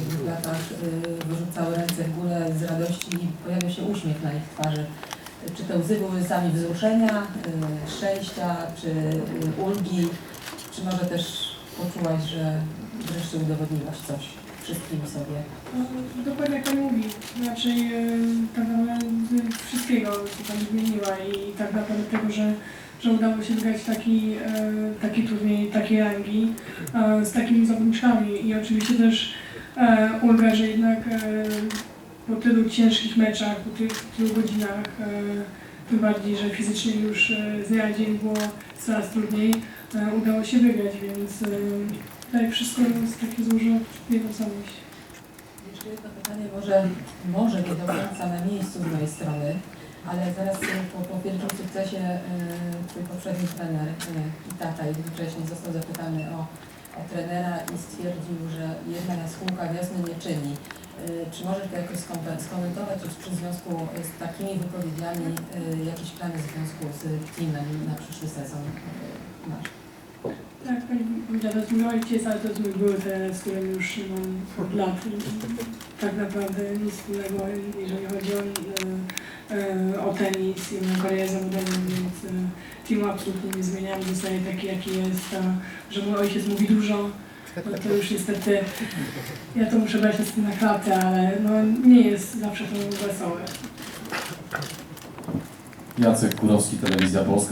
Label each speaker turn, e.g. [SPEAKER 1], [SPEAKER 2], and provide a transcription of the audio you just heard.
[SPEAKER 1] dwóch latach y, wyrzucały ręce w górę z radości i pojawiał się uśmiech na ich twarzy. Czy te łzy były łzami wzruszenia, y, szczęścia, czy y, ulgi, czy może też poczułaś, że wreszcie udowodniłaś coś wszystkim sobie?
[SPEAKER 2] No, Dokładnie jak mówi, raczej e, tak naprawdę wszystkiego, co Pani wymieniła i tak naprawdę tego, że, że udało się wygrać taki, taki turniej, takiej rangi z takimi zawodniczkami i oczywiście też e, ulga, że jednak e, po tylu ciężkich meczach, po tych tylu godzinach, e, tym bardziej, że fizycznie już e, z dnia dzień było coraz trudniej, udało się wygrać, więc tak wszystko jest takie złożone w jedną całość.
[SPEAKER 1] Jeszcze jedno pytanie, może, może nie do końca na miejscu z mojej strony, ale zaraz po, po wielkim sukcesie y, Twój poprzedni trener y, i tata jednocześnie został zapytany o trenera i stwierdził, że jedna jaskółka wiosny nie czyni. Y, Czy możesz to jakoś skom- skomentować, czy przy związku z takimi wypowiedziami y, jakieś plany w związku z teamem na przyszły sezon y, masz?
[SPEAKER 2] Tak, pani ojciec, ale to mój były trener, z którym już mam od lat. Tak naprawdę nic wspólnego, jeżeli chodzi o, e, e, o tenis i moją karierę zawodową, więc e, team absolutnie nie zmieniamy, zostaje taki jaki jest, a że mój ojciec mówi dużo, no to już niestety ja to muszę brać z tym na klatę, ale no, nie jest zawsze to wesołe.
[SPEAKER 3] Jacek Kurowski, Telewizja Polska.